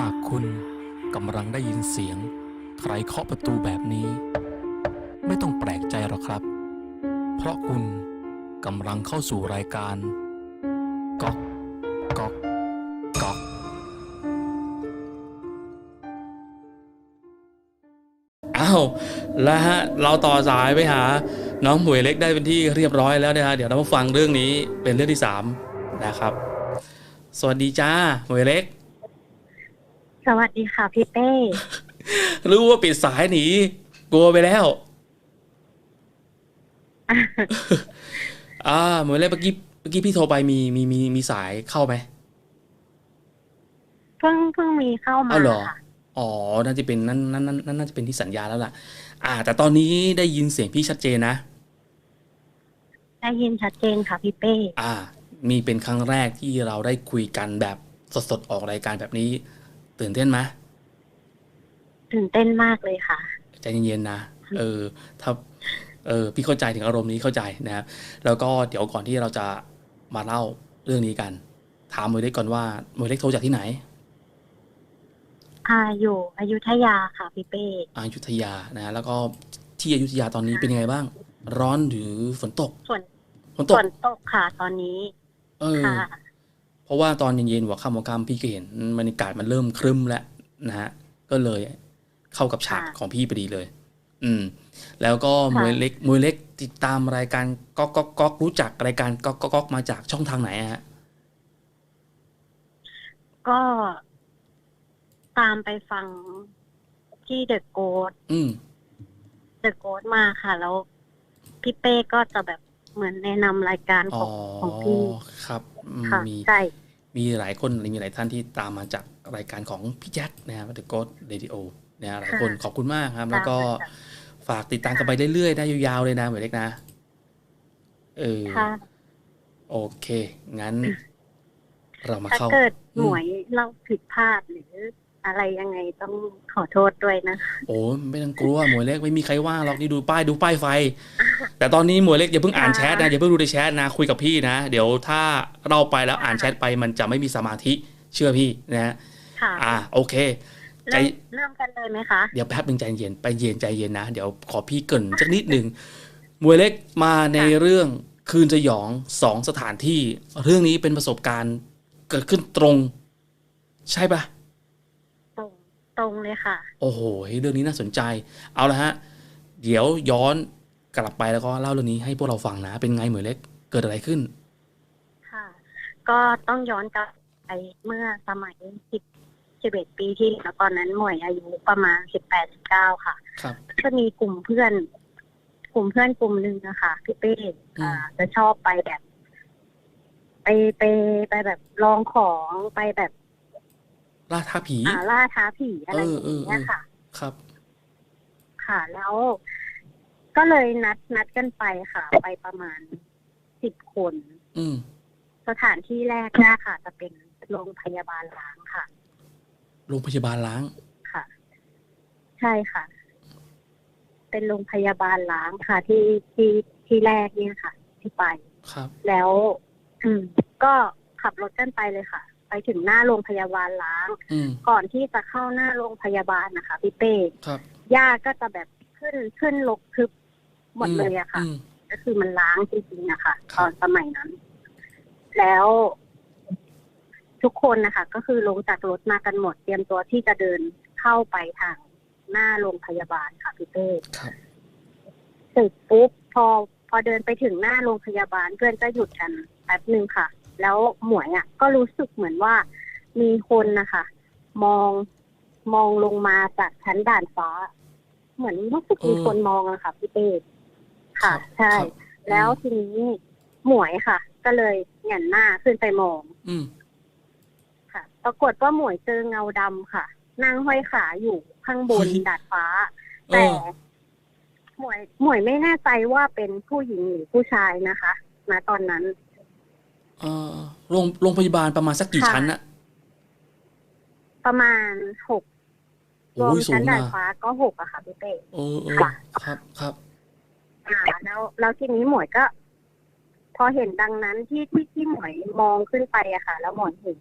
หากคุณกำลังได้ยินเสียง ใครเคาะประตูแบบนี้ ไม่ต้องแปลกใจหรอกครับ เพราะคุณกำลังเข้าสู่รายการก๊อกก๊อกก๊อกอ้าวแล้วฮะเราต่อสายไปหา น้องหมวยเล็กได้เป็นที่เรียบร้อยแล้วนะฮะเดี๋ยวเรามาฟังเรื่องนี้เป็นเรื่องที่สามนะครับ สวัสดีจ้าหมวยเล็ก สวัสดีค่ะพี่เป้ รู้ว่าปิดสายหนี กลัวไปแล้ว อ่าหมวยเล็กเมื่อกี้เมื่อกี้พี่โทรไปมีมีมีมีสายเข้าไหมเพิ่งเพิ่งมีเข้ามาอ้าวเหรอ ค่ะอ๋อ น่าจะเป็นนั่นนั่นนั่นนั่นน่าจะเป็นที่สัญญาณแล้วล่ะ อ่า แต่ตอนนี้ได้ยินเสียงพี่ชัดเจนนะ ได้ยินชัดเจนค่ะพี่เป้ อ่า มีเป็นครั้งแรกที่เราได้คุยกันแบบสดๆออกรายการแบบนี้ ตื่นเต้นไหมตื่นเต้นมากเลยค่ะ ใจเย็นๆนะ เออ ถ้า เออ พี่เข้าใจถึงอารมณ์นี้เข้าใจนะครับ แล้วก็เดี๋ยวก่อนที่เราจะมาเล่าเรื่องนี้กัน ถามมวยเล็กก่อนว่ามวยเล็กโทรจากที่ไหน อ่า อยู่อยุธยาค่ะพี่เป้อายุทยานะ แล้วก็ที่อยุธยาตอนนี้เป็นยังไงบ้าง ร้อนหรือฝนตกส่วนฝนตฝกนตกค่ะ ตอนนี้ เออ ค่ะ เพราะว่าตอนเย็นๆหัวค่ำหัวค่ำพี่ก็เห็นบรรยากาศมันเริ่มครึ้มแล้วนะฮะก็เลยเข้ากับฉากค่ะของพี่พอดีเลย อืม แล้วก็มค่ะวยเล็กมวยเล็กติดตามรายการก๊อกก๊อกก๊อกรู้จักรายการก๊อกก๊อกก๊อกมาจากช่องทางไหนอะฮะก็ตามไปฟังที่เดอะโกดอืมเดอะโกดมาค่ะ แล้วพี่เป้ก็จะแบบ เหมือนแนะนำรายการอ๋ขอองของพี่ครับอืมค่ะมีใช่มีหลายคนมีหลายท่านที่ตามมาจากรายการของพี่แจ็คนะครับ The God Radio นะฮะหลายคนขอบคุณมากครับ แล้วก็ค่ะฝากติดตามกันไปเรื่อยๆได้ยาวๆเลยนะมวยเล็กนะเออค่ะโอเค งั้น เรามาถ้าเข้าเกิดอืมหมวยเราผิดพลาดหรือ อะไรยังไงต้องขอโทษด้วยนะโอ้ไม่ต้องกลัวหมวยเล็กไม่มีใครว่าหรอกนี่ดูป้ายดูป้ายไฟ แต่ตอนนี้หมวยเล็กอย่าเพิ่งอ่านแชทนะอย่าเพิ่งดูในแชทนะคุยกับพี่นะ เดี๋ยวถ้าเราไปแล้วอ่านแชทไปมันจะไม่มีสมาธิเชื่อพี่นะค่ะอ่าโอเคใจเริ่มเริ่มกันเลยไหมคะ เดี๋ยวแป๊บหนึ่งใจเย็นไปเย็นใจเย็นนะเดี๋ยวขอพี่เกรินสักนิดหนึ่งมวยเล็กมาในเรื่องคืนสยองสองสถานที่ เรื่องนี้เป็นประสบการณ์เกิดขึ้นตรง ใช่ปะตรง ตรงเลยค่ะ โอ้โหเรื่องนี้น่าสนใจ เอาละฮะ เดี๋ยวย้อนกลับไปแล้วก็เล่าเรื่องนี้ให้พวกเราฟังนะ เป็นไงเหมือนเล็ก เกิดอะไรขึ้น ค่ะ ก็ต้องย้อนกลับไปเมื่อสมัยสิบสิบเอ็ดปีที่แล้วตอนนั้นหมวยอายุประมาณสิบแปดสิบเก้าค่ะ ครับก็มีกลุ่มเพื่อน กลุ่มเพื่อนกลุ่มหนึ่งนะคะพี่เป้อ่า จะชอบไปแบบ ไปไปไปแบบลองของไปแบบ ล่าท้าผี อ่าล่าท้าผีอะไรอย่างเออเออเอเงี้ยอค่ะ ครับ ค่ะ แล้ว ก็เลยนัดนัดกันไปค่ะ ไปประมาณสิบคน อืมสถานที่แรกเนี่ยค่ะ จะเป็นโรงพยาบาลล้างค่ะโรงพยาบาลล้างค่ะ ใช่ค่ะ เป็นโรงพยาบาลล้างค่ะ ที่ที่ที่แรกเนี่ยค่ะ ที่ไป ครับ แล้ว อืม ก็ขับรถกันไปเลยค่ะ ไปถึงหน้าโรงพยาบาลล้างอืมก่อนที่จะเข้าหน้าโรงพยาบาลนะคะพี่เป้ครับญาติก็จะแบบขึ้นขึ้นลกทึบหมดเลยอะค่ะอืมก็คือมันล้างจริงๆนะคะครัตบอนสมัยนั้น แล้ว ทุกคนนะคะ ก็คือลงจากรถมากันหมด เตรียมตัวที่จะเดินเข้าไปทางหน้าโรงพยาบาลค่ะพี่เต้ครับเสร็จปุ๊บพอพอเดินไปถึงหน้าโรงพยาบาลเพื่อนก็หยุดกันแป๊บหนึ่งค่ะ แล้วหมวยอะ ก็รู้สึกเหมือนว่ามีคนนะคะ มองมองลงมาจากชั้นด่านฟ้า เหมือนรู้สึกมีคนมองอะค่ะพี่เต้ค่ะ ใช่ครับแล้วทีนี้หมวยค่ะ ก็เลยเหงนหน้าขึ้นไปมองอืมค่ะ ปรากฏว่าหมวยเจอเงาดำค่ะ นั่งห้อยขาอยู่ข้างบนเฮ้ยดาดฟ้าเอแต่อหมวยหมวยไม่แน่ใจว่าเป็นผู้หญิงหรือผู้ชายนะคะณตอนนั้น เออโรงโรงพยาบาลประมาณสักกี่ค่ะ ชั้นอะ ประมาณหกรวโอ้มยสูชั้งนดานะ ดฟ้าก็หกอะค่ะพี่เป้ เออเออค่ะ ครับครับ อ่าแล้วแล้วทีนี้หมวยก็ พอเห็นดังนั้นที่ที่ที่หมวยมองขึ้นไปอะค่ะ แล้วหมวยเห็น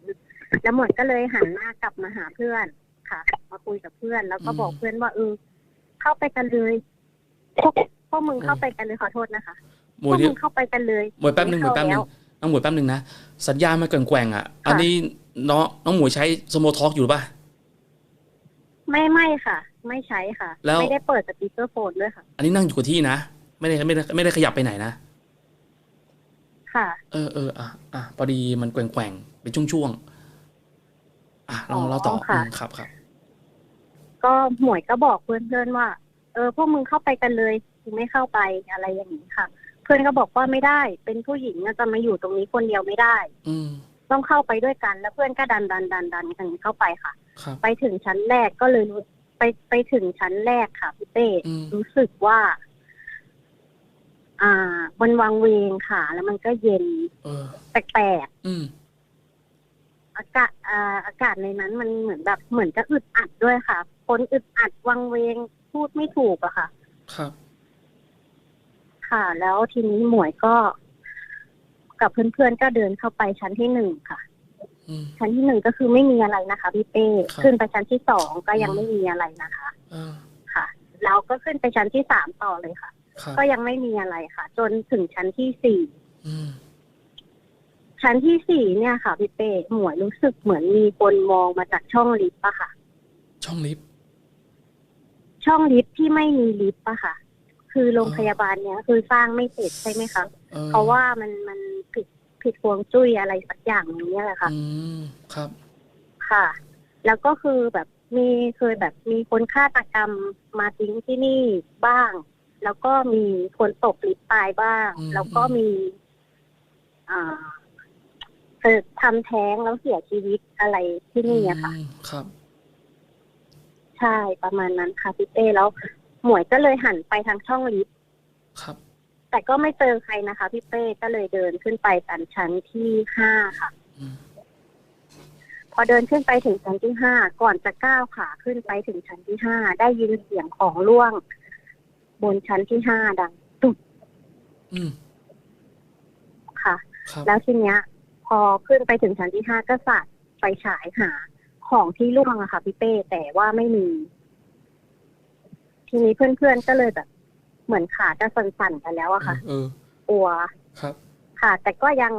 แล้วหมวยก็เลยหันหน้ากลับมาหาเพื่อนค่ะ มาคุยกับเพื่อน แล้วก็บอกเพื่อนว่าเออเข้าไปกันเลยพวกพวกมึงเข้าไปกันเลยขอโทษนะคะหมพววยกที่มึงเข้าไปกันเลยหมวยแป๊บหนึ่งหมวยแป๊บหนึ่ง น้องหมวยแป๊บหนึ่งนะ สัญญาณมันแกว่งๆอะ อันนี้น้องน้องหมวยใช้สโมทอกอยู่ป่ะ ไม่ไม่ค่ะ ไม่ใช้ค่ะ แล้วไม่ได้เปิดสปีกเกอร์โฟนด้วยค่ะ อันนี้นั่งอยู่กับที่นะ ไม่ได้ไม่ได้ไม่ได้ขยับไปไหนนะ ค่ะ เออเอออะอะพอดีมันแกว่งๆเป็นช่วงๆอะลองเราต่ออ๋อค่ะอืมครับครับ ก็หมวยก็บอกเพื่อนเพื่อนๆว่า เออพวกมึงเข้าไปกันเลยมึงไม่เข้าไปอะไรอย่างนี้ค่ะ เพื่อนก็บอกว่าไม่ได้ เป็นผู้หญิงน่ะจะมาอยู่ตรงนี้คนเดียวไม่ได้ อืม ต้องเข้าไปด้วยกัน แล้วเพื่อนก็ดันดันดันดันกันเข้าไปค่ะ ครับ ไปถึงชั้นแรกก็เลยรู้ไปไปถึงชั้นแรกค่ะพี่เต้อืม รู้สึกว่า อ่ามันวังเวงค่ะ แล้วมันก็เย็นเออ แปลกอืม ๆอากาศอ่าอากาศในนั้นมันเหมือนแบบเหมือนจะอึดอัดด้วยค่ะ คนอึดอัดวังเวงพูดไม่ถูกอะค่ะ ครับ ค่ะ แล้วทีนี้หมวยก็ กับเพื่อนๆก็เดินเข้าไปชั้นที่หนึ่งค่ะ อืม ชั้นที่หนึ่งก็คือไม่มีอะไรนะคะพี่เป้ครับ ขึ้นไปชั้นที่สองก็ยังอืมไม่มีอะไรนะคะเออค่ะ แล้วก็ขึ้นไปชั้นที่สามต่อเลยค่ะ ครับก็ยังไม่มีอะไรค่ะ จนถึงชั้นที่สี่ อืม ชั้นที่สี่เนี่ยค่ะพี่เป้หมวยรู้สึกเหมือนมีคนมองมาจากช่องลิฟต์อะค่ะ ช่องลิฟต์ช่องลิฟต์ที่ไม่มีลิฟต์อะค่ะ คือโรงพยาบาลเนี้ยคือสร้างไม่เสร็จใช่ไหมคะออเพราะว่ามันมันผิดผิดฮวงจุ้ยอะไรสักอย่างอย่างเนี้ยแหละค่ะอืมครับ ค่ะ แล้วก็คือแบบมีเคยแบบมีคนฆาตกรรมมาทิ้งที่นี่บ้าง แล้วก็มีคนตกลิฟต์ตายบ้างอืมแล้วก็มีอ่าเคยทำแท้งแล้วเสียชีวิตอะไรที่นี่อะค่ะอืมครับ ใช่ประมาณนั้นค่ะพี่เต้แล้ว หมวยก็เลยหันไปทางช่องลิฟต์ครับ แต่ก็ไม่เจอใครนะคะพี่เป้ก็เลยเดินขึ้นไปตันชั้นที่ห้าค่ะอืมพอเดินขึ้นไปถึงชั้นที่ห้าก่อนจะก้าวขาขึ้นไปถึงชั้นที่ห้าได้ยินเสียงของร่วง บนชั้นที่ห้าดังตุบอืมค่ะครับแล้วทีเนี้ย พอขึ้นไปถึงชั้นที่ห้าก็สาดไฟฉายหาของที่ร่วงอะค่ะพี่เป้แต่ว่าไม่มี ทีนี้เพื่อนๆก็เลยแบบ เหมือนขาจะสั่นๆกันแล้วอะค่ะเออกลัวครับค่ะ แต่ก็ยัง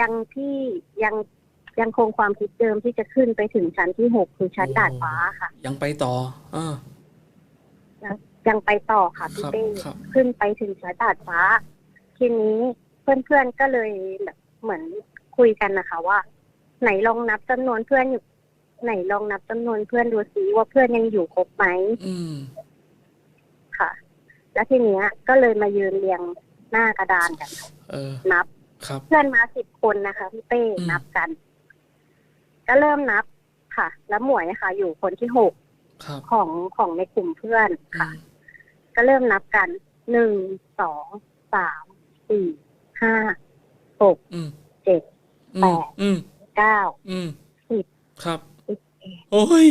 ยังที่ยังยังคงความคิดเดิมที่จะขึ้นไปถึงชั้นที่หกคือชั้นโอ้ดาดฟ้าค่ะ ยังไปต่ออ่ายังไปต่อค่ะพี่ครับเป้ครับขึ้นไปถึงชั้นดาดฟ้า ทีนี้เพื่อนๆก็เลยแบบเหมือนคุยกันนะคะว่า ไหนลองนับจำนวนเพื่อนอยู่ ไหนลองนับจำนวนเพื่อนดูซิว่าเพื่อนยังอยู่ครบไหมอืม ค่ะ แล้วทีเนี้ยก็เลยมายืนเรียงหน้ากระดานกัน เออ นับ ครับ เพื่อนมาสิบคนนะคะพี่เป้อืม นับกัน ก็เริ่มนับค่ะ แล้วหมวยค่ะ อยู่คนที่หกครับของของในกลุ่มเพื่อนอืค่ะมก็เริ่มนับกันหนึ่งสองสามสี่ห้าหกอืมเจ็ด อืแปมดอืมเก้าอืมสิบ ครับสิบเอ็ด โอ้ย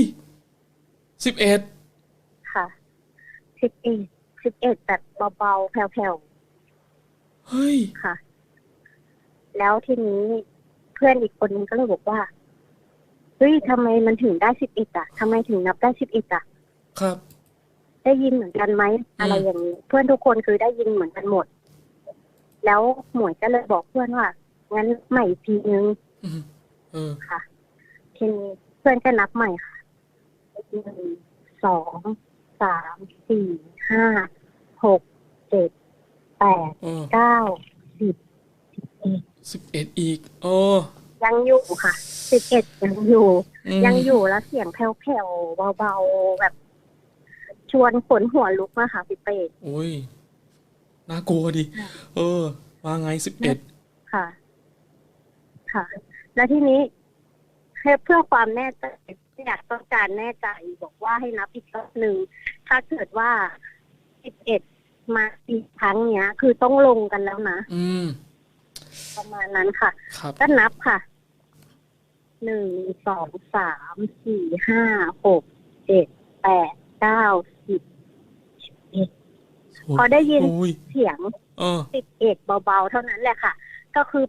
สิบเอ็ดค่ะสิบเอ็ดสิบเอ็ดแบบเบาๆแผ่วเฮ้ยๆค่ะ แล้วทีนี้เพื่อนอีกคนนึงก็เลยบอกว่าเฮ้ยทำไมมันถึงได้สิบเอ็ดอะทำไมถึงนับได้สิบเอ็ดอะครับ ได้ยินเหมือนกันไหมอะไรอย่างนี้ เพื่อนทุกคนคือได้ยินเหมือนกันหมด แล้วหมวยก็เลยบอกเพื่อนว่างั้นใหม่อีกทีนึงอืมเออค่ะทีนี้ เพื่อนก็นับใหม่ค่ะหนึ่งสองสามสี่ห้าหกเจ็ดแปดเออเก้าสิบสิบเอ็ดสิบเอ็ดอีก โอ้ยังอยู่ค่ะสิบเอ็ดยังอยู่มยังอยู่แล้วเสียงแผ่วๆเบาๆแบบชวนขนหัวลุกมาค่ะพี่เป้โอ้ยน่ากลัวดิค่ะเออ ว่าไงสิบเอ็ดค่ะ ค่ะ แล้วทีนี้ให้ เพื่อความแน่ใจอยากต้องการแน่ใจบอกว่าให้นับอีกรอบหนึ่งถ้าเกิดว่าสิบเอ็ดมาอีกครั้งเนี้ย คือต้องลงกันแล้วนะอืมประมาณนั้นค่ะครับก็นับค่ะหนึ่งสองสามสี่ห้าหกเจ็ดแปดเก้าสิบสิบเอ็ดพอได้ยินโอ้ยเสียงเออสิบเอ็ดเบาๆ เท่านั้นแหละค่ะ ก็คือ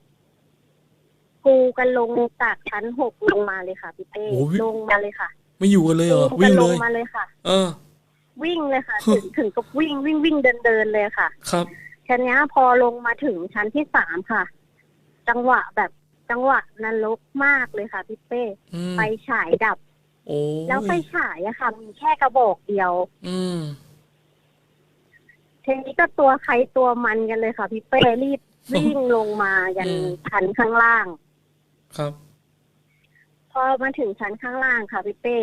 กูกันลงจากชั้นหกลงมาเลยค่ะพี่เป้โอ้ยลงมาเลยค่ะไม่อยู่กันเลยเหรอกูกัวิ่งลเลงย มาเลยค่ะ เออ วิ่งเลยค่ะ ถึงถึงกับวิ่งวิ่งวิ่งเดินเดินเลยค่ะ ครับทีเนี้ยพอลงมาถึงชั้นที่สามค่ะ จังหวะแบบจังหวะนรกมากเลยค่ะพี่เป้อืมไฟฉายดับ โอ้ยแล้วไฟฉายอะค่ะ มีแค่กระบอกเดียวอืม ทีนี้ก็ตัวใครตัวมันกันเลยค่ะพี่เป้รีบวิ่งลงมายันอืม ชั้นข้างล่าง ครับ พอมาถึงชั้นข้างล่างค่ะพี่เป้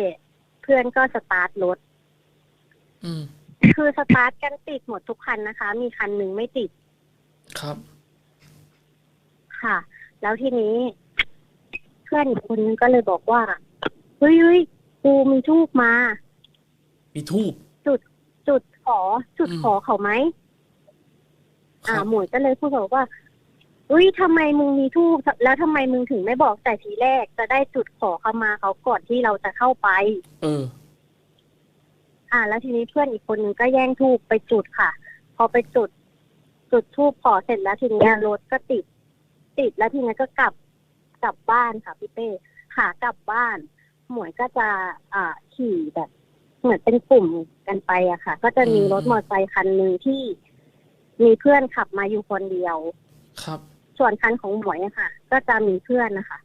เพื่อนก็สตาร์ทรถ อืม คือสตาร์ทกันติดหมดทุกคันนะคะ มีคันหนึ่งไม่ติดครับ ค่ะ แล้วทีนี้ เพื่อนอีกคนนึงก็เลยบอกว่า เฮ้ยเฮ้ยกูมีทูบมา มีทูบ จุดขอจุดอืม ขอเขาไหม คอ่ารับ หมวยก็เลยพูดบอกว่า เฮ้ยทำไมมึงมีทูบแล้วทำไมมึงถึงไม่บอกแต่ทีแรกจะได้จุดขอเขามาเขาก่อนที่เราจะเข้าไป เออ อ่า แล้วทีนี้เพื่อนอีกคนนึงก็แย่งทูบไปจุดค่ะ พอไปจุด จุดทูบขอเสร็จแล้วทีเนี้ยรถก็ติด ติดแล้วทีนี้ก็กลับกลับบ้านค่ะพี่เป้ขากลับบ้าน หมวยก็จะอ่าขี่แบบ เหมือนเป็นกลุ่มกันไปอะค่ะ ก็จะมีอืมรถมอเตอร์ไซค์คันหนึ่งที่มีเพื่อนขับมาอยู่คนเดียวครับ ส่วนคันของหมวยอะค่ะ ก็จะมีเพื่อนนะคะ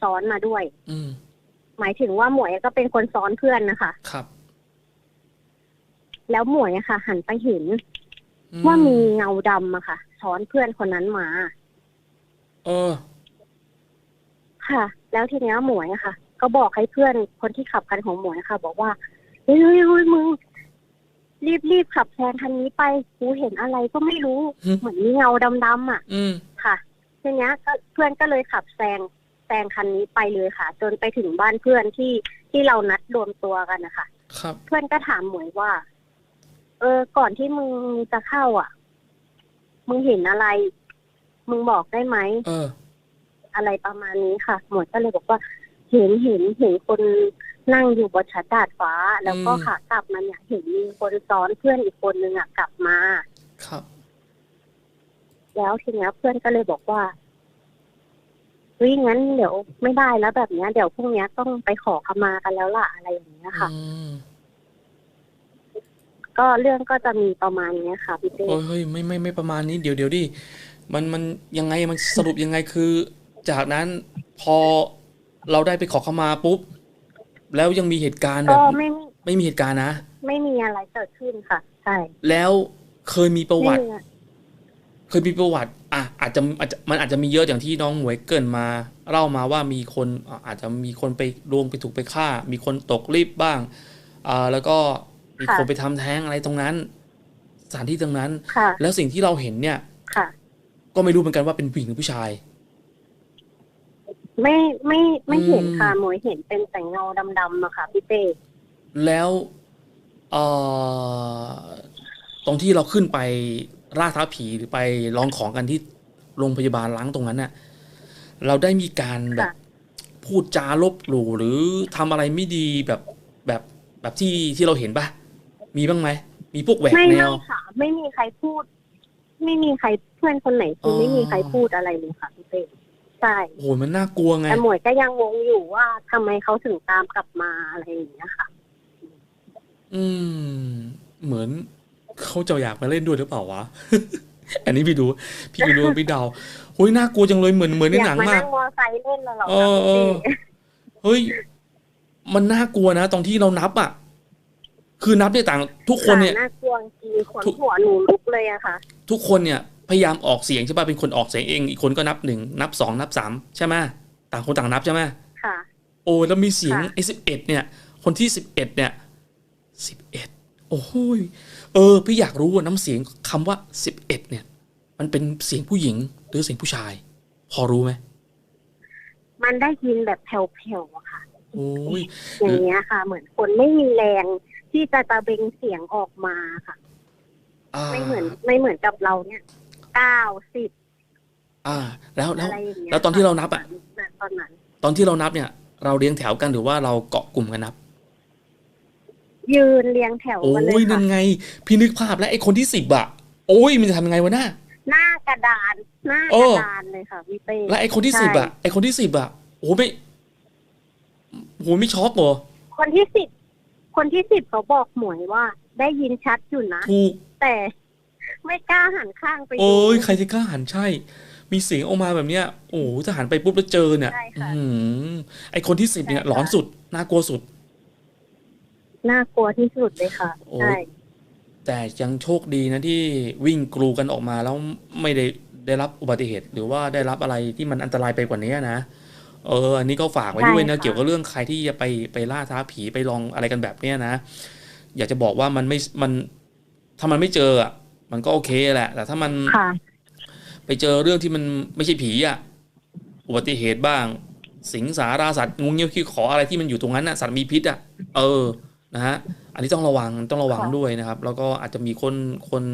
ซ้อนมาด้วย อืมหมายถึงว่าหมวยก็เป็นคนซ้อนเพื่อนนะคะ ครับแล้วหมวยอะค่ะ หันไปเห็นอืว่ามีเงาดำอะค่ะ ซ้อนเพื่อนคนนั้นมา เออ ค่ะ แล้วทีเนี้ยหมวยอะค่ะ ก็บอกให้เพื่อนคนที่ขับคันของหมวยอะค่ะ บอกว่าเฮ้ยเฮ้ยเฮ้ยมึงรีบรีบขับแซงคันนี้ไปกูเห็นอะไรก็ไม่รู้หึเหมือนมีเงาดำๆอะอืมค่ะ ทีเนี้ยก็เพื่อนก็เลยขับแซงแซงคันนี้ไปเลยค่ะ จนไปถึงบ้านเพื่อนที่ที่เรานัดรวมตัวกันนะคะครับ เพื่อนก็ถามหมวยว่า เออ ก่อนที่มึงจะเข้า อะ มึงเห็นอะไร มึงบอกได้ไหมเออ อะไรประมาณนี้ค่ะ หมวยก็เลยบอกว่า เห็นเห็นเห็นคนนั่งอยู่บนชั้นดาดฟ้า แล้วก็อืม ขากลับมาเนี่ยเห็นมีคนซ้อนเพื่อนอีกคนนึงอะกลับมา ครับ แล้วทีเนี้ยเพื่อนก็เลยบอกว่าเฮ้ยงั้นเดี๋ยวไม่ได้แล้วแบบเนี้ย เดี๋ยวพรุ่งเนี้ยต้องไปขอขมากันแล้วล่ะอะไรอย่างเงี้ยค่ะอืมก็เรื่องก็จะมีประมาณเนี้ยค่ะพี่เต้โอ้ยเฮ้ยไม่ไม่ไม่ประมาณนี้เดี๋ยวเดี๋ยวดิมันมันยังไงมันสรุปยังไงคือ จากนั้นพอเราได้ไปขอเข้ามาปุ๊บ แล้วยังมีเหตุการณ์แบก็บไม่ไม่มีเหตุการณ์นะ ไม่มีอะไรเกิดขึ้นค่ะ ใช่ แล้วเคยมีประวัติไม่มีอะ เคยมีประวัติอะอาจจะอาจจะมันอาจจะมีเยอะอย่างที่น้องหมวยเกรินมาเล่ามาว่ามีคนอะอาจจะมีคนไปลวงไปถูกไปฆ่า มีคนตกรีบบ้างอ่าแล้วก็มีคนไปทำแท้งอะไรตรงนั้น สถานที่ตรงนั้นค่ะแล้วสิ่งที่เราเห็นเนี่ยค่ะ ก็ไม่รู้เหมือนกันว่าเป็นผู้หญิงหรือผู้ชาย ไม่ไม่ไม่เห็นอืมค่ะหมวยเห็นเป็นแต่เงาดำๆอะค่ะพี่เต้แล้วเอ่อตรงที่เราขึ้นไป ล่าท้าผีหรือไปลองของกันที่โรงพยาบาลล้างตรงนั้นน่ะ เราได้มีการแบบค่ะพูดจาลบหลู่หรือทำอะไรไม่ดีแบบแบบแบบที่ที่เราเห็นปะมีบ้างไหมมีพวกแหวกไม่แนไม่วค่ะ ไม่มีใครพูด ไม่มีใครเพื่อนคนไหนคือออไม่มีใครพูดอะไรเลยค่ะพี่เต้ใช่โอ้โหมันน่ากลัวไงแต่หมวยก็ยังงงอยู่ว่าทำไมเขาถึงตามกลับมาอะไรอย่างเงี้ยค่ะ อืม เหมือน เขาจะอยากมาเล่นด้วยหรือเปล่าวะ อันนี้พี่ดู พี่ไม่รู้พี่เดาโอ้ยน่ากลัวจังเลยเหมือนเหมือนในอยาหนักงมามากนั่งมอไซค์เล่นแล้วเหรอเอคะอเอพี่อเต้เฮ้ย มันน่ากลัวนะตรงที่เรานับอะ คือนับได้ต่างทุกคนเนี่ยน่ากลัวจริงขนทุกหัวหนูลุกเลยอะค่ะ ทุกคนเนี่ย พยายามออกเสียงใช่ป่ะเป็นคนออกเสียงเองอีกคนก็นับหนึ่งนับสองนับสามใช่ไหมต่างคนต่างนับใช่ไหมค่ะ โอ้แล้วมีเสียงค่ะไอ้สิบเอ็ดเนี่ย คนที่สิบเอ็ดเนี่ยสิบเอ็ดโอ้โหย เออ พี่อยากรู้ว่าน้ำเสียงคำว่าสิบเอ็ดเนี่ย มันเป็นเสียงผู้หญิงหรือเสียงผู้ชาย พอรู้ไหมมันได้ยินแบบแผ่วๆอะค่ะโอ้ยอย่างเงี้ยค่ะ เหมือนคนไม่มีแรงที่จะตะเบงเสียงออกมาค่ะอ่าไม่เหมือนไม่เหมือนกับเราเนี่ยเก้าสิบอ่า แล้วแล้วอะไรอย่างเงี้ยแล้วตอนที่เรานับอะณตอนนั้นตอนที่เรานับเนี่ย เราเรียงแถวกันหรือว่าเราเกาะกลุ่มกันนับ ยืนเรียงแถวโอ้กันเลยยนั่ค่ะนไง พี่นึกภาพแล้วไอ้คนที่สิบอะโอ้ยมันจะทำยังไงวะหน้าหน้ากระดานหน้าโอ้กระดานเลยค่ะพี่เป้และไอคนที่ใช่สิบอะไอคนที่สิบอะโอ้โหไม่โอ้โหไม่ช็อกเหรอคนที่สิบคนที่สิบเขาบอกหมวยว่า ได้ยินชัดอยู่นะถูกแต่ไม่กล้าหันข้างไปดูโอ้ยใครจะกล้าหันใช่ มีเสียงออกมาแบบเนี้ย โอ้โหถ้าหันไปปุ๊บแล้วเจอเนี่ยใช่ค่ะอื้อหือไอคนที่สิบเนี่ยใช่ค่ะหลอนสุดน่ากลัวสุด น่ากลัวที่สุดเลยค่ะโอ้ใช่แต่ยังโชคดีนะที่วิ่งกรูกันออกมาแล้วไม่ได้ได้รับอุบัติเหตุ หรือว่าได้รับอะไรที่มันอันตรายไปกว่านี้นะเอออันนี้ก็ฝากไว้ด้วยนะเกี่ยวกับเรื่องใครที่จะไปไปล่าท้าผีไปลองอะไรกันแบบเนี้ยนะ อยากจะบอกว่ามันไม่มันถ้ามันไม่เจออะมันก็โอเคแหละ แต่ถ้ามันค่ะไปเจอเรื่องที่มันไม่ใช่ผีอะอุบัติเหตุบ้าง สิงสาราสัตว์งูเงี้ยวขี้ขออะไรที่มันอยู่ตรงนั้นน่ะสัตว์มีพิษอะเออ นะฮะอันนี้ต้องระวังต้องระวังค่ะด้วยนะครับ แล้วก็อาจจะมีคนคน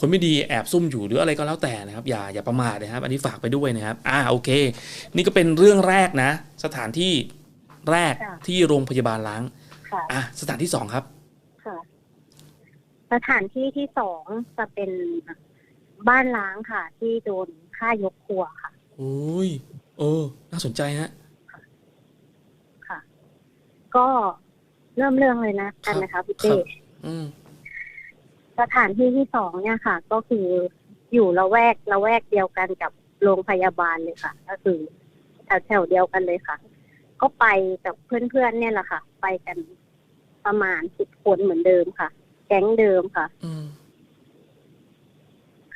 คนไม่ดีแอบซุ่มอยู่หรืออะไรก็แล้วแต่นะครับ อย่าอย่าประมาทนะครับ อันนี้ฝากไปด้วยนะครับ อ่าโอเค นี่ก็เป็นเรื่องแรกนะ สถานที่แรกค่ะที่โรงพยาบาลล้างค่ะอะสถานที่สองครับค่ะสถานที่ที่สองจะเป็นบ้านล้างค่ะ ที่โดนฆ่ายกครัวค่ะโอ้ยเออ น่าสนใจฮะ ค่ะ ก็ เริ่มเรื่องเลยนะกันนะคะพี่ครัเต้บอืมสถานที่ที่สองเนี่ยค่ะ ก็คืออยู่ละแวกละแวกเดียวกันกับโรงพยาบาลเลยค่ะ ก็คือแถวแถวๆเดียวกันเลยค่ะ ก็ไปกับเพื่อนๆเนี่ยแหละค่ะ ไปกันประมาณสิบคนเหมือนเดิมค่ะ แก๊งเดิมค่ะอืม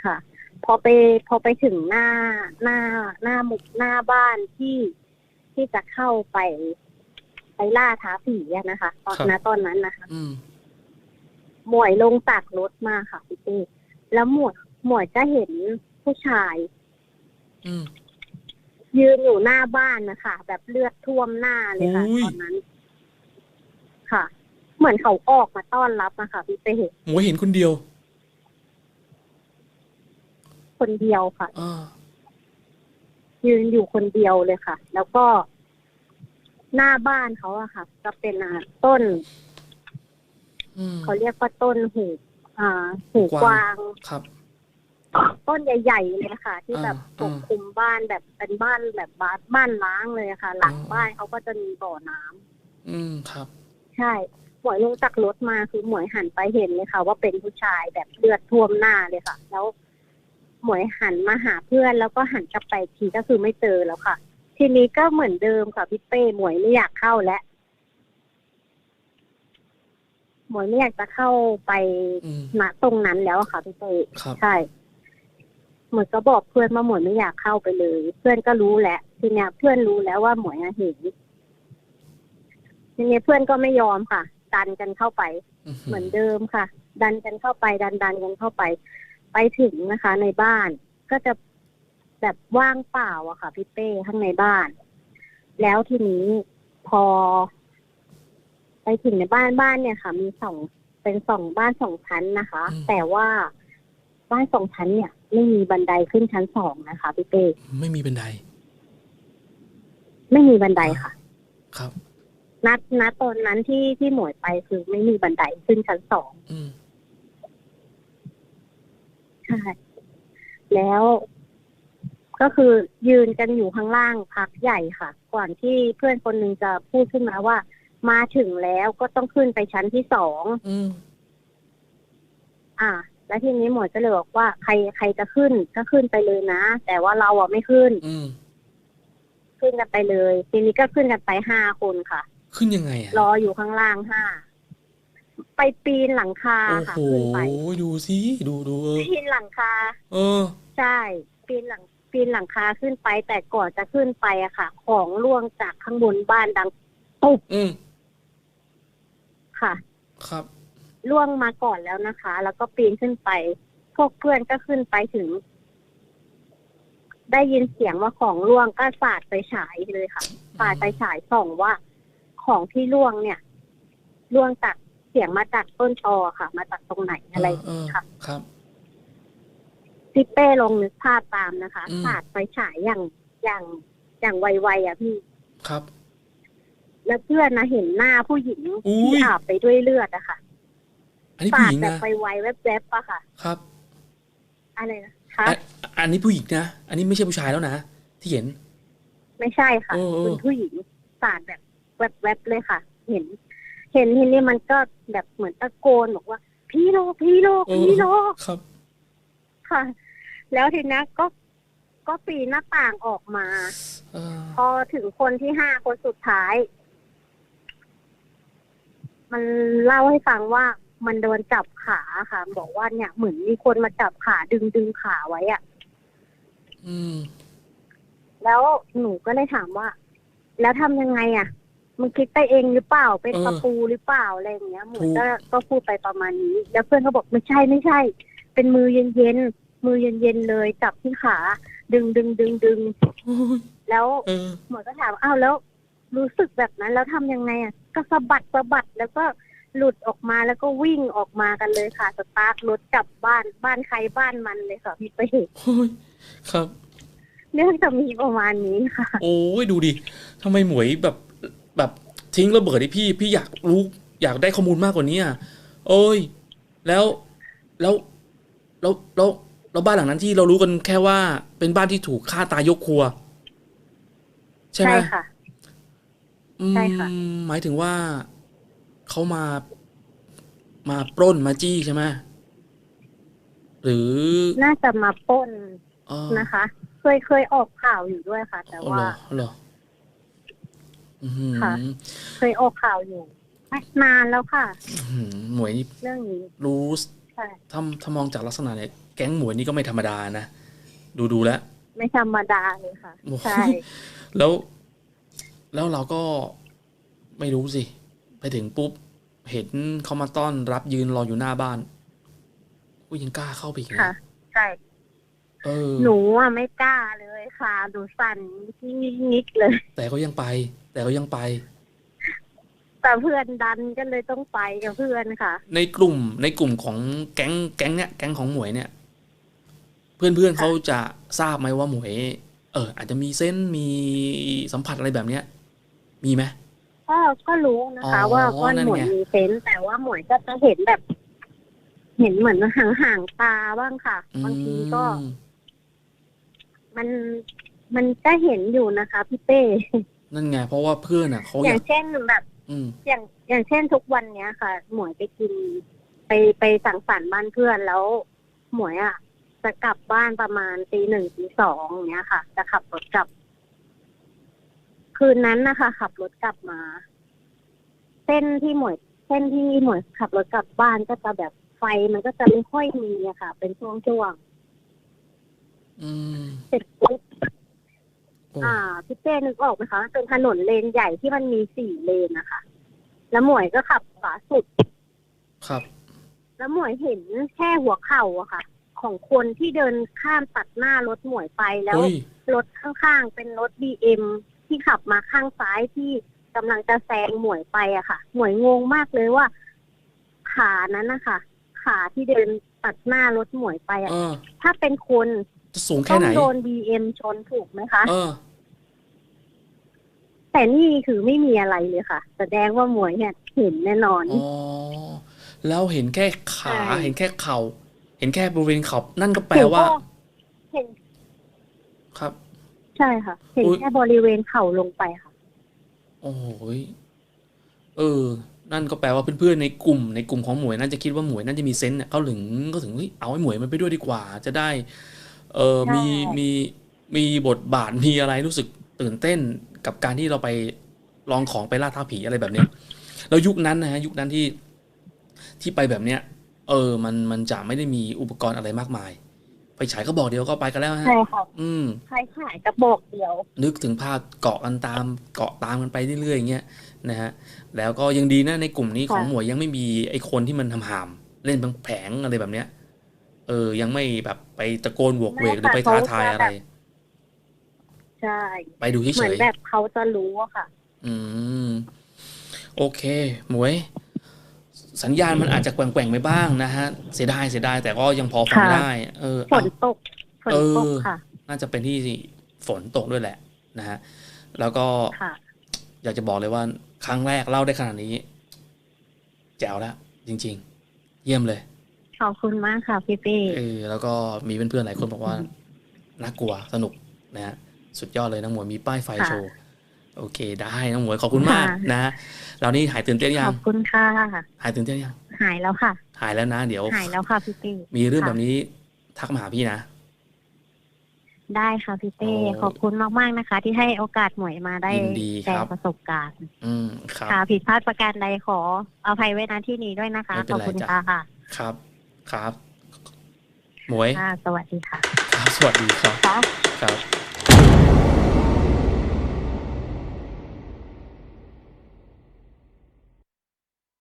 ค่ะ พอไปพอไปถึงหน้าหน้าหน้าหมุกหน้าบ้านที่ที่จะเข้าไป ไปล่าท้าผีอะนะคะตอนครับณตอนนั้นนะคะ อืม หมวยลงจากรถมาค่ะพี่เต้แล้วหมวยหมวยจะเห็นผู้ชาย อืม ยืนอยู่หน้าบ้านนะคะแบบเลือดท่วมหน้าเลยค่ะโอ้ย ตอนนั้น ค่ะ เหมือนเขาออกมาต้อนรับนะคะพี่เต้หมวยเห็นคนเดียวคนเดียวค่ะ อ่ายืนอยู่คนเดียวเลยค่ะ แล้วก็ หน้าบ้านเขาอะค่ะ จะเป็นอ่าต้น อืมเขาเรียกว่าต้นหูอ่าหูกวาง ครับ ต้นใหญ่ๆเลยค่ะ ที่แบบปอ่ากคลุมบ้านแบบเป็นบ้านแบบบ้านบ้านล้างเลยอะค่ะ หลังอ่าบ้านเขาก็จะมีบ่อน้ำอืมครับ ใช่หมวยลงจากรถมาคือหมวยหันไปเห็นเลยค่ะ ว่าเป็นผู้ชายแบบเลือดท่วมหน้าเลยค่ะ แล้วหมวยหันมาหาเพื่อนแล้วก็หันกลับไปอีกทีก็คือไม่เจอแล้วค่ะ ทีนี้ก็เหมือนเดิมค่ะพี่เป้หมวยไม่อยากเข้าแล้วหมวยไม่อยากจะเข้าไปอืมณตรงนั้นแล้วอะค่ะพี่เป้ครับใช่หมวยก็บอกเพื่อนว่าหมวยไม่อยากเข้าไปเลย เพื่อนก็รู้แหละทีเนี้ยเพื่อนรู้แล้วว่าหมวยอะเห็นทีนี้เพื่อนก็ไม่ยอมค่ะ ดันกันเข้าไป เหมือนเดิมค่ะ ดันกันเข้าไป ดันดันกันเข้าไป ไปถึงนะคะ ในบ้านก็จะ แบบว่างเปล่าอะค่ะพี่เป้ข้างในบ้าน แล้วทีนี้พอ ไปถึงในบ้านบ้านเนี่ยค่ะ มีสองเป็นสองบ้านสองชั้นนะคะอืมแต่ว่าบ้านสองชั้นเนี่ย ไม่มีบันไดขึ้นชั้นสองนะคะพี่เป้ไม่มีบันได ไม่มีบันไดค่ะ ครับนัดนัดตอนนั้นที่ที่หมวยไปคือไม่มีบันไดขึ้นชั้นสองอืมใช่แล้ว ก็คือยืนกันอยู่ข้างล่างพักใหญ่ค่ะ ก่อนที่เพื่อนคนหนึ่งจะพูดขึ้นมาว่า มาถึงแล้วก็ต้องขึ้นไปชั้นที่สองอืมอ่า แล้วทีนี้หมวยก็เลยบอกว่าใครใครจะขึ้นก็ขึ้นไปเลยนะ แต่ว่าเราอะไม่ขึ้นอืมขึ้นกันไปเลย ทีนี้ก็ขึ้นกันไปห้าคนค่ะ ขึ้นยังไงอะรออยู่ข้างล่างห้าไปปีนหลังคาโอ้ค่ะโหขึ้นไปดูสิดูดูเออปีนหลังคา เออ ใช่ ปีนหลัง ปีนหลังคาขึ้นไป แต่ก่อนจะขึ้นไปอะค่ะ ของล่วงจากข้างบนบ้านดังตุบอืมค่ะ ครับ ล่วงมาก่อนแล้วนะคะ แล้วก็ปีนขึ้นไป พวกเพื่อนก็ขึ้นไปถึง ได้ยินเสียงว่าของล่วงก็สาดไปฉายเลยค่ะสาดไปฉายส่องว่าของที่ล่วงเนี่ยล่วงจากเสียงมาจากต้นตอค่ะ มาจากตรงไหนอะไรอย่างเอเงี้อยค่ะ ครับ พี่เป้ลองนึกภาพตามนะคะอืม สาดไปฉายอย่างอย่างอย่างไวๆอะพี่ ครับ แล้วเพื่อนนะเห็นหน้าผู้หญิงอุ๊ยที่อาบไปด้วยเลือดอะค่ะอันนี้สาผู้ดหญิงแบบนะไปไวๆแวบๆอะค่ะ ครับอะไรนะคะอะอันนี้ผู้หญิงนะ อันนี้ไม่ใช่ผู้ชายแล้วนะ ที่เห็น ไม่ใช่ค่ะเออเออ เป็นผู้หญิงสาดแบบแวบๆเลยค่ะ เห็น เห็นทีนี้มันก็แบบเหมือนตะโกนบอกว่า พี่โลกพี่โลกพี่โลกครับ ค่ะ แล้วทีนี้ก็ก็ปีนหน้าต่างออกมา เออพอถึงคนที่ห้าคนสุดท้าย มันเล่าให้ฟังว่ามันโดนจับขาค่ะ บอกว่าเนี่ยเหมือนมีคนมาจับขาดึงดึงขาไว้อะอืมแล้วหนูก็เลยถามว่า แล้วทำยังไงอะมึงคิดไปเองหรือเปล่าเป็นเออตะปูหรือเปล่าอะไรอย่างเงี้ยหมูถูกก็ก็พูดไปประมาณนี้ แล้วเพื่อนก็บอกไม่ใช่ไม่ใช่ เป็นมือเย็นเย็นๆมือเย็นเย็นๆเลยจับที่ขา ดึงดึงดึงดึงโอ้ยแล้วเออหมอก็ถามอ้าวแล้ว รู้สึกแบบนั้นแล้วทำยังไงอะก็สะบัดสะบัดแล้วก็หลุดออกมาแล้วก็วิ่งออกมากันเลยค่ะ สตาร์ทรถกลับบ้านบ้านใครบ้านมันเลยค่ะพี่เป้โอ้ยครับ เรื่องจะมีประมาณนี้ค่ะ โอ้ยดูดิทำไมหมวยแบบแบบทิ้งระเบิดให้พี่ พี่อยากรู้อยากได้ข้อมูลมากกว่านี้อะโอ้ย แล้วแล้ว แล้วแล้วแล้วบ้านหลังนั้นที่เรารู้กันแค่ว่าเป็นบ้านที่ถูกฆ่าตายยกครัว ใช่ไหมใช่ค่ะอืมใช่ค่ะหมายถึงว่าเขามามาปล้นมาจี้ใช่ไหมหรือ น่าจะมาปล้นเออนะคะ เคยเคยออกข่าวอยู่ด้วยค่ะ แต่เอาว่าเหรอเหรออืมค่ะ เคยออกข่าวอยู่นานแล้วค่ะอืมหมวยนี่เรื่องนี้รู้ใช่ ถ้าถ้ามองจากลักษณะเนี่ยแก๊งหมวยนี่ก็ไม่ธรรมดานะ ดูดูแล้ว ไม่ธรรมดาเลยค่ะโอ้โหใช่ แล้ว แล้วเราก็ไม่รู้สิ ไปถึงปุ๊บ เห็นเขามาต้อนรับยืนรออยู่หน้าบ้านกูยังกล้าเข้าไปอีกค่ะนะใช่เออหนูอะไม่กล้าเลยค่ะหนูสั่นนิดๆเลย แต่ก็ยังไป แต่ก็ยังไป แต่เพื่อนดันก็เลยต้องไปกับเพื่อนค่ะ ในกลุ่มในกลุ่มของแก๊งแก๊งเนี้ยแก๊งของหมวยเนี่ย เพื่อนเพื่อนๆเขาจะทราบไหมว่าหมวย เออ อาจจะมีเส้นส์มีสัมผัสอะไรแบบเนี้ย มีไหมก็ก็รู้นะคะอ๋อว่าว่านั่นหมวยไงมีเซนส์แต่ว่าหมวยก็จะเห็นแบบ เห็นเหมือนห่างห่างๆตาบ้างค่ะ บางทีก็อืมมันมันก็เห็นอยู่นะคะพี่เป้นั่นไงเพราะว่าเพื่อนอะเขาออยาย่ากงเช่นแบบ อืมอย่างอย่างเช่นทุกวันเนี้ยค่ะ หมวยไปกิน ไปไปสังสรรค์บ้านเพื่อนแล้ว หมวยอะจะกลับบ้านประมาณตีหนึ่งตีสองอย่างเนี้ยค่ะ จะขับรถกลับ คืนนั้นนะคะ ขับรถกลับมา เส้นที่หมวย เส้นที่หมวยขับรถกลับบ้านก็จะแบบไฟมันก็จะไม่ค่อยมีอะค่ะ เป็นช่วงอืมๆเสร็จปุ๊บโอ้อ่าพี่เป้นึกออกไหมคะมันเป็นถนนเลนใหญ่ที่มันมีสี่เลนนะคะ แล้วหมวยก็ขับขวาสุด ครับ แล้วหมวยเห็นแค่หัวเข่าอะค่ะ ของคนที่เดินข้ามตัดหน้ารถหมวยไปแล้ว เฮ้ย รถข้างๆเป็นรถบีเอ็มที่ขับมาข้างซ้ายที่กำลังจะแซงหมวยไปอะค่ะ หมวยงงมากเลยว่า ขานั้นนะคะขาที่เดินตัดหน้ารถหมวยไปอะเออถ้าเป็นคน จะสูงต้แค่องไหนโดนบีเอ็มชนถูกไหมคะเออ แต่นี่คือไม่มีอะไรเลยค่ะ แสดงว่าหมวยเนี่ยเห็นแน่นอนอ๋อแล้วเห็นแค่ขาใช่เห็นแค่เข่า เห็นแค่บริเวณเข่านั่นก็แปลว่าหนูก็เห็นครับ ใช่ค่ะ เห็นอุ๊ยแค่บริเวณเข่าลงไปค่ะ โอ้โหยเออ นั่นก็แปลว่าเพื่อนๆในกลุ่ม ในกลุ่มของหมวยน่าจะคิดว่าหมวยน่าจะมีเซนส์เนี่ยเขาถึงก็ถึงเฮ้ยเอาไอ้หมวยมันไปด้วยดีกว่า จะได้ เออใช่มีมีมีบทบาทมีอะไรรู้สึกตื่นเต้นกับการที่เราไปลองของไปล่าท้าผีอะไรแบบเนี้ยแล้วยุคนั้นนะฮะยุคนั้นที่ที่ไปแบบเนี้ย เออ มันมันจะไม่ได้มีอุปกรณ์อะไรมากมายไฟฉายก็บอกเดียวก็ไปกันแล้วฮะใช่ค่ะอืมใช่ขายกระบอกเดียว นึกถึงภาพเกาะกันตามเกาะตามกันไปเรื่อยๆอย่างเงี้ยนะฮะแล้วก็ยังดีนะในกลุ่มนี้ของค่ะหมวยยังไม่มีไอ้คนที่มันทำหาม เล่นแผงๆอะไรแบบเนี้ย เออ ยังไม่แบบไปตะโกนโหวกเวกหรือไปท้าทายอะไร ใช่ ไปดูเหมืเฉอนยแบบเขาจะรู้อะค่ะๆอืม โอเค หมวย สัญญาณมันอาจจะแกว่งๆไปบ้างนะฮะ เสียดายเสียดายแต่ก็ยังพอฟังค่ะได้ เออฝเอานตกฝนตกเออค่ะ น่าจะเป็นที่ฝนตกด้วยแหละ นะฮะ แล้วก็ค่ะอยากจะบอกเลยว่า ครั้งแรกเล่าได้ขนาดนี้ แจ๋วแล้วจริง ๆ เยี่ยมเลย ขอบคุณมากค่ะพี่เป้เออแล้วก็มีเพื่อนๆหลายคนบอกว่าน่ากลัวสนุกนะฮะสุดยอดเลยน้องหมวยมีป้ายไฟค่ะโชว์โอเค ได้น้องหมวยขอบคุณมากค่ะนะฮะเรานี่หายตื่นเต้นยัขงอบคุณค่ะหายตื่นเต้นยังหายแล้วค่ะ หายแล้วนะ เดี๋ยวหายแล้วค่ะพี่เป้มีเรื่องค่ะแบบนี้ทักมาหาพี่นะได้ค่ะพี่เป้โอ้ขอบคุณมากๆนะคะ ที่ให้โอกาสหมวยมาได้ยินดีแชครับร์ประสบการณ์ อืมครับค่ะผิดพลาดประการใดขออภัยไว้ณที่นี้ด้วยนะคะไม่เป็นขอบไรคุณจ้ะค่ะครับ ครับ หมวย ค่ะ สวัสดีค่ะ ครับ สวัสดีครับค่ะครับ